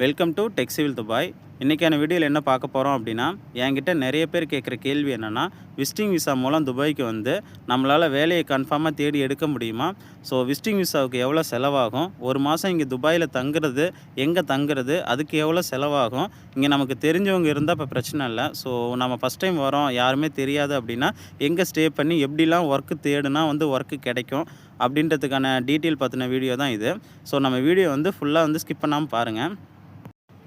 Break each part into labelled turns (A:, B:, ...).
A: Welcome to டெக்ஸிவில் Dubai இன்றைக்கான வீடியோவில் என்ன பார்க்க போகிறோம் அப்படின்னா என்கிட்ட நிறைய பேர் கேட்குற கேள்வி என்னென்னா விசிட்டிங் விசா மூலம் துபாய்க்கு வந்து நம்மளால் வேலையை கன்ஃபார்மாக தேடி எடுக்க முடியுமா? ஸோ விசிட்டிங் விசாவுக்கு எவ்வளோ செலவாகும்? ஒரு மாதம் இங்கே துபாயில் தங்குறது எங்கே தங்குறது? அதுக்கு எவ்வளோ செலவாகும்? இங்கே நமக்கு தெரிஞ்சவங்க இருந்தால் இப்போ பிரச்சனை இல்லை. ஸோ நம்ம ஃபஸ்ட் டைம் வரோம் யாருமே தெரியாது அப்படின்னா எங்கே ஸ்டே பண்ணி எப்படிலாம் ஒர்க்கு தேடுனா வந்து ஒர்க்கு கிடைக்கும் அப்படின்றதுக்கான டீட்டெயில் பற்றின வீடியோ தான் இது. ஸோ நம்ம வீடியோ வந்து ஃபுல்லாக வந்து ஸ்கிப் பண்ணாமல் பாருங்கள்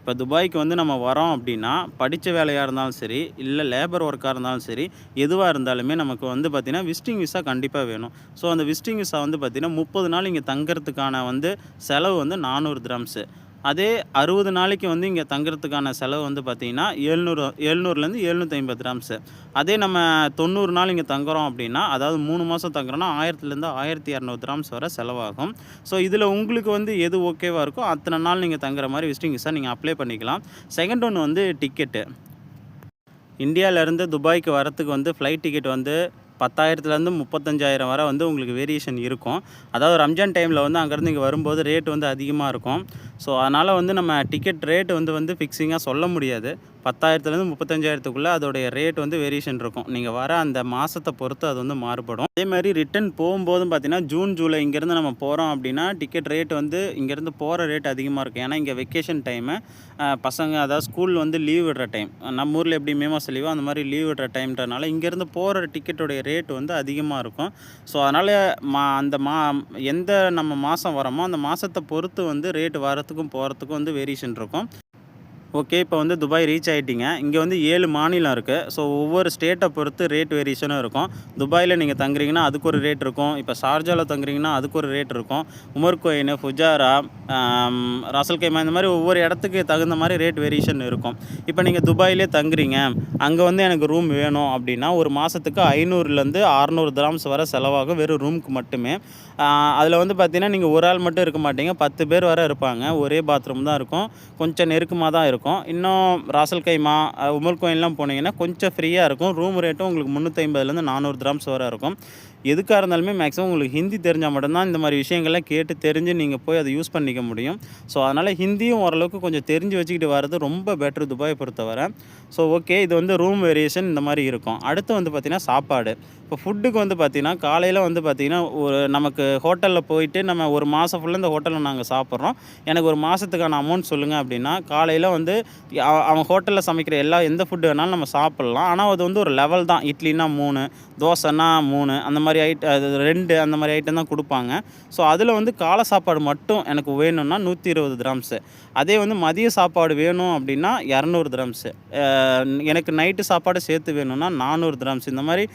A: இப்போ துபாய்க்கு வந்து நம்ம வரோம் அப்படின்னா படித்த வேலையாக இருந்தாலும் சரி இல்லை லேபர் ஒர்க்காக இருந்தாலும் சரி எதுவாக இருந்தாலுமே நமக்கு வந்து பார்த்திங்கன்னா விசிட்டிங் விசா கண்டிப்பாக வேணும். ஸோ அந்த விசிட்டிங் விசா வந்து பார்த்திங்கன்னா முப்பது நாள் இங்கே தங்கிறதுக்கான வந்து செலவு வந்து நானூறு கிராம்ஸு அதே அறுபது நாளைக்கு வந்து இங்கே தங்குறதுக்கான செலவு வந்து பார்த்திங்கன்னா எழுநூறு எழுநூறுலேருந்து எழுநூற்றி ஐம்பது கிராம்ஸு. அதே நம்ம தொண்ணூறு நாள் இங்கே தங்குறோம் அப்படின்னா அதாவது மூணு மாதம் தங்குறோன்னா ஆயிரத்துலேருந்து ஆயிரத்தி இரநூறு கிராம்ஸ் வர செலவாகும். ஸோ இதில் உங்களுக்கு வந்து எது ஓகேவாக இருக்கோ அத்தனை நாள் நீங்கள் தங்குற மாதிரி விசிட்டிங் விசா நீங்கள் அப்ளை பண்ணிக்கலாம். செகண்ட் ஒன்று வந்து டிக்கெட்டு இந்தியாவிலேருந்து துபாய்க்கு வரத்துக்கு வந்து ஃப்ளைட் டிக்கெட் வந்து பத்தாயிரத்துலேருந்து முப்பத்தஞ்சாயிரம் வரை வந்து உங்களுக்கு வேரியேஷன் இருக்கும். அதாவது ரம்ஜான் டைமில் வந்து அங்கேருந்து இங்கே வரும்போது ரேட் வந்து அதிகமாக இருக்கும். ஸோ அதனால் வந்து நம்ம டிக்கெட் ரேட் வந்து வந்து ஃபிக்ஸிங்காக சொல்ல முடியாது. பத்தாயிரத்துலேருந்து முப்பத்தஞ்சாயிரத்துக்குள்ளே அதோடைய ரேட் வந்து வேரியேஷன் இருக்கும். நீங்கள் வர அந்த மாதத்தை பொறுத்து அது வந்து மாறுபடும். அதே மாதிரி ரிட்டன் போகும்போதும் பார்த்தீங்கன்னா ஜூன் ஜூலை இங்கேருந்து நம்ம போகிறோம் அப்படின்னா டிக்கெட் ரேட் வந்து இங்கேருந்து போகிற ரேட் அதிகமாக இருக்கும். ஏன்னா இங்கே வெக்கேஷன் டைமு பசங்க அதாவது ஸ்கூல் வந்து லீவ் விடுற டைம் நம்ம ஊரில் எப்படி மே மாதம் லீவோ அந்த மாதிரி லீவ் விடுற டைம்ன்றனால இங்கேருந்து போகிற டிக்கெட்டோடைய ரேட் வந்து அதிகமாக இருக்கும். ஸோ அதனால் மா அந்த மா எந்த நம்ம மாதம் வரோமோ அந்த மாதத்தை பொறுத்து வந்து ரேட் வரத்துக்கும் போகிறதுக்கும் வந்து வேரியேஷன் இருக்கும். ஓகே இப்போ வந்து துபாய் ரீச் ஆகிட்டீங்க இங்கே வந்து ஏழு மாநிலம் இருக்குது ஸோ ஒவ்வொரு ஸ்டேட்டை பொறுத்து ரேட் வேரியேஷனும் இருக்கும். துபாயில் நீங்கள் தங்குறீங்கன்னா அதுக்கு ஒரு ரேட் இருக்கும். இப்போ ஷார்ஜாவில் தங்குறீங்கன்னா அதுக்கு ஒரு ரேட் இருக்கும். உமர் கோயின் ஃபுஜாரா ரசல் கைமா இந்த மாதிரி ஒவ்வொரு இடத்துக்கு தகுந்த மாதிரி ரேட் வேரியேஷன் இருக்கும். இப்போ நீங்கள் துபாயிலே தங்குறீங்க அங்கே வந்து எனக்கு ரூம் வேணும் அப்படின்னா ஒரு மாதத்துக்கு ஐநூறுலேருந்து அறநூறு கிராம்ஸ் வர செலவாகும் வெறும் ரூமுக்கு மட்டுமே. அதில் வந்து பார்த்திங்கன்னா நீங்கள் ஒரு ஆள் மட்டும் இருக்க மாட்டீங்க பத்து பேர் வர இருப்பாங்க ஒரே பாத்ரூம் தான் இருக்கும் கொஞ்சம் நெருக்கமாக தான் இருக்கும். இன்னும் ராசல் கைமா உமல் கோயிலெலாம் போனீங்கன்னா கொஞ்சம் ஃப்ரீயாக இருக்கும் ரூம் ரேட்டும் உங்களுக்கு முந்நூற்றி ஐம்பதுலேருந்து நானூறு கிராம்ஸ் வரை இருக்கும். எதுக்காக இருந்தாலுமே மேக்ஸிமம் உங்களுக்கு ஹிந்தி தெரிஞ்சால் மட்டும்தான் இந்த மாதிரி விஷயங்கள்லாம் கேட்டு தெரிஞ்சு நீங்கள் போய் அதை யூஸ் பண்ணிக்க முடியும். ஸோ அதனால் ஹிந்தியும் ஓரளவுக்கு கொஞ்சம் தெரிஞ்சு வச்சுக்கிட்டு வர்றது ரொம்ப பெட்ரு துபாயை பொறுத்தவரை. ஸோ ஓகே இது வந்து ரூம் வேரியேஷன் இந்த மாதிரி இருக்கும். அடுத்து வந்து பார்த்திங்கன்னா சாப்பாடு. இப்போ ஃபுட்டுக்கு வந்து பார்த்திங்கன்னா காலையில் வந்து பார்த்திங்கன்னா ஒரு நமக்கு ஹோட்டலில் போயிட்டு நம்ம ஒரு மாதம் ஃபுல்லாக இந்த ஹோட்டலில் நாங்கள் சாப்பிட்றோம். எனக்கு ஒரு மாதத்துக்கான அமௌண்ட் சொல்லுங்கள் அப்படின்னா காலையில் வந்து அவன் ஹோட்டலில் சமைக்கிற எல்லா எந்த ஃபுட்டு வேணாலும் நம்ம சாப்பிட்லாம். ஆனால் அது வந்து ஒரு லெவல் தான். இட்லினா மூணு தோசைனா மூணு அந்த மாதிரி ஐட்டம் அது ரெண்டு அந்த மாதிரி ஐட்டம் தான் கொடுப்பாங்க. ஸோ அதில் வந்து காலை சாப்பாடு மட்டும் எனக்கு வேணும்னா நூற்றி இருபது கிராம்ஸு அதே வந்து மதிய சாப்பாடு வேணும் அப்படின்னா இரநூறு கிராம்ஸு எனக்கு நைட்டு சாப்பாடு சேர்த்து வேணும்னா நானூறு கிராம்ஸ் இந்த மாதிரி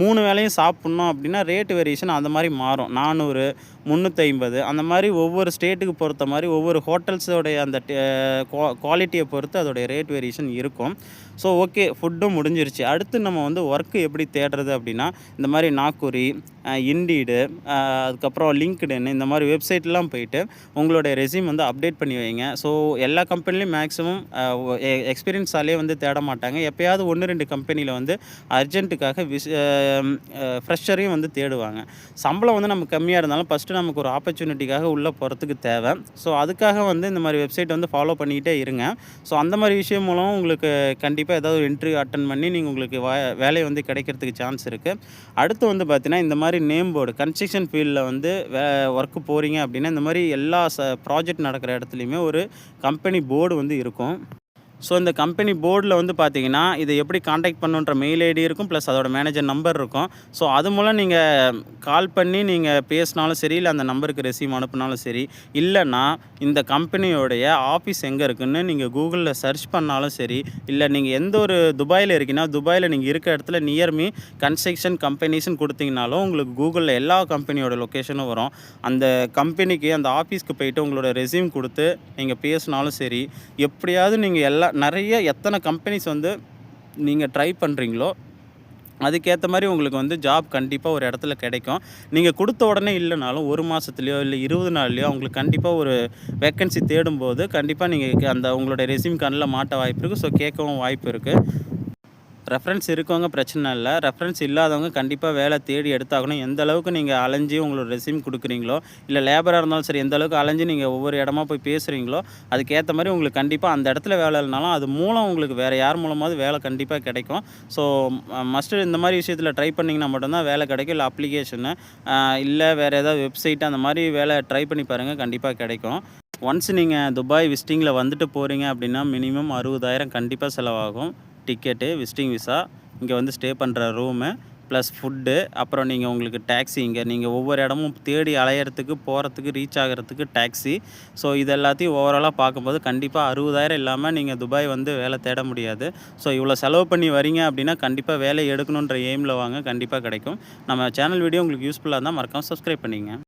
A: மூணு வேளையும் சாப்பிட்ணும் அப்படின்னா ரேட் வேரியேஷன் அந்த மாதிரி மாறும். நானூறு முந்நூற்றி ஐம்பது அந்த மாதிரி ஒவ்வொரு ஸ்டேட்டுக்கு பொறுத்த மாதிரி ஒவ்வொரு ஹோட்டல்ஸோடைய அந்த குவாலிட்டியை பொறுத்து அதோடைய ரேட் வேரியேஷன் இருக்கும். ஸோ ஓகே ஃபுட்டும் முடிஞ்சிருச்சு. அடுத்து நம்ம வந்து ஒர்க்கு எப்படி தேடுறது அப்படின்னா இந்த மாதிரி நாக்குரி இண்டீடு அதுக்கப்புறம் லிங்க்டுன்னு இந்த மாதிரி வெப்சைட்லாம் போயிட்டு உங்களுடைய ரெசியூம் வந்து அப்டேட் பண்ணி வைங்க. ஸோ எல்லா கம்பெனிலையும் மேக்ஸிமம் எக்ஸ்பீரியன்ஸாலே வந்து தேட மாட்டாங்க. எப்போயாவது ஒன்று ரெண்டு கம்பெனியில் வந்து அர்ஜென்ட்டுக்காக விஷ் ஃப்ரெஷரையும் வந்து தேடுவாங்க. சம்பளம் வந்து நம்ம கம்மியாக இருந்தாலும் ஃபஸ்ட்டு நமக்கு ஒரு ஆப்பர்ச்சுனிட்டிக்காக உள்ளே போகிறதுக்கு தேவை. ஸோ அதுக்காக வந்து இந்த மாதிரி வெப்சைட் வந்து ஃபாலோ பண்ணிக்கிட்டே இருங்க. ஸோ அந்த மாதிரி விஷயம் மூலம் உங்களுக்கு கண்டிப்பாக ஏதாவது ஒரு இன்டர்வியூ அட்டன் பண்ணி நீங்கள் உங்களுக்கு வா வேலை வந்து கிடைக்கிறதுக்கு சான்ஸ் இருக்குது அடுத்து வந்து பார்த்தீங்கன்னா இந்த மாதிரி நேம் போர்டு கன்ஸ்ட்ரக்ஷன் ஃபீல்டில் வந்து வே ஒர்க்கு போகிறீங்க அப்படின்னா இந்த மாதிரி எல்லா ச ப்ராஜெக்ட் நடக்கிற இடத்துலையுமே ஒரு கம்பெனி போர்டு வந்து இருக்கும். ஸோ இந்த கம்பெனி போர்டில் வந்து பார்த்தீங்கன்னா இதை எப்படி காண்டாக்ட் பண்ணுன்ற மெயில் ஐடி இருக்கும் ப்ளஸ் அதோட மேனேஜர் நம்பர் இருக்கும். ஸோ அது மூலம் நீங்கள் கால் பண்ணி நீங்கள் பேசினாலும் சரி இல்லை அந்த நம்பருக்கு ரெசியூம் அனுப்புனாலும் சரி இல்லைன்னா இந்த கம்பெனியோடைய ஆஃபீஸ் எங்கே இருக்குன்னு நீங்கள் கூகுளில் சர்ச் பண்ணாலும் சரி இல்லை நீங்கள் எந்த ஒரு துபாயில் இருக்கீங்கன்னா துபாயில் நீங்கள் இருக்க இடத்துல நியர்மி கன்ஸ்ட்ரக்ஷன் கம்பெனிஸ்னு கொடுத்தீங்கனாலும் உங்களுக்கு கூகுளில் எல்லா கம்பெனியோட லொக்கேஷனும் வரும். அந்த கம்பெனிக்கு அந்த ஆஃபீஸ்க்கு போயிட்டு உங்களோட ரெசியூம் கொடுத்து நீங்கள் பேசினாலும் சரி எப்படியாவது நீங்கள் எல்லா நிறைய எத்தனை கம்பெனிஸ் வந்து நீங்கள் ட்ரை பண்ணுறீங்களோ அதுக்கேற்ற மாதிரி உங்களுக்கு வந்து ஜாப் கண்டிப்பாக ஒரு இடத்துல கிடைக்கும். நீங்கள் கொடுத்த உடனே இல்லைனாலும் ஒரு மாதத்துலையோ இல்லை இருபது நாள்லையோ உங்களுக்கு கண்டிப்பாக ஒரு வேக்கன்சி தேடும்போது கண்டிப்பாக நீங்கள் அந்த உங்களோட ரெசியூம் கண்ணில் மாட்ட வாய்ப்பு இருக்குது ஸோ கேட்கவும் வாய்ப்பு இருக்குது ரெஃபரன்ஸ் இருக்கவங்க பிரச்சனை இல்லை. ரெஃபரன்ஸ் இல்லாதவங்க கண்டிப்பாக வேலை தேடி எடுத்தாகணும். எந்த அளவுக்கு நீங்கள் அலைஞ்சு உங்களோட ரெஸ்யூம் கொடுக்குறீங்களோ இல்லை லேபராக இருந்தாலும் சரி எந்த அளவுக்கு அலைஞ்சி நீங்கள் ஒவ்வொரு இடமா போய் பேசுகிறீங்களோ அதுக்கேற்ற மாதிரி உங்களுக்கு கண்டிப்பாக அந்த இடத்துல வேலை இல்லைனாலும் அது மூலம் உங்களுக்கு வேறு யார் மூலமாவது வேலை கண்டிப்பாக கிடைக்கும். ஸோ மஸ்ட்டு இந்த மாதிரி விஷயத்தில் ட்ரை பண்ணிங்கன்னா மட்டும்தான் வேலை கிடைக்கும். இல்லை அப்ளிகேஷனு இல்லை வேறு ஏதாவது வெப்சைட் அந்த மாதிரி வேலை ட்ரை பண்ணி பாருங்கள் கண்டிப்பாக கிடைக்கும். ஒன்ஸ் நீங்கள் துபாய் விசிட்டிங்கில் வந்துட்டு போகிறீங்க அப்படின்னா மினிமம் அறுபதாயிரம் கண்டிப்பாக செலவாகும். டிக்கெட்டு விசிட்டிங் விசா இங்கே வந்து ஸ்டே பண்ணுற ரூமு ப்ளஸ் ஃபுட்டு அப்புறம் நீங்கள் உங்களுக்கு டேக்ஸி இங்கே நீங்கள் ஒவ்வொரு இடமும் தேடி அலையிறதுக்கு போகிறதுக்கு ரீச் ஆகிறதுக்கு டேக்ஸி ஸோ இது எல்லாத்தையும் ஓவராலாக பார்க்கும்போது கண்டிப்பாக அறுபதாயிரம் இல்லாமல் நீங்கள் துபாய் வந்து வேலை தேட முடியாது. ஸோ இவ்வளோ செலவு பண்ணி வரீங்க அப்படின்னா கண்டிப்பாக வேலை எடுக்கணுன்ற எய்மில் வாங்க கண்டிப்பாக கிடைக்கும். நம்ம சேனல் வீடியோ உங்களுக்கு யூஸ்ஃபுல்லாக இருந்தால் மறக்காமல் சப்ஸ்கிரைப் பண்ணிங்க.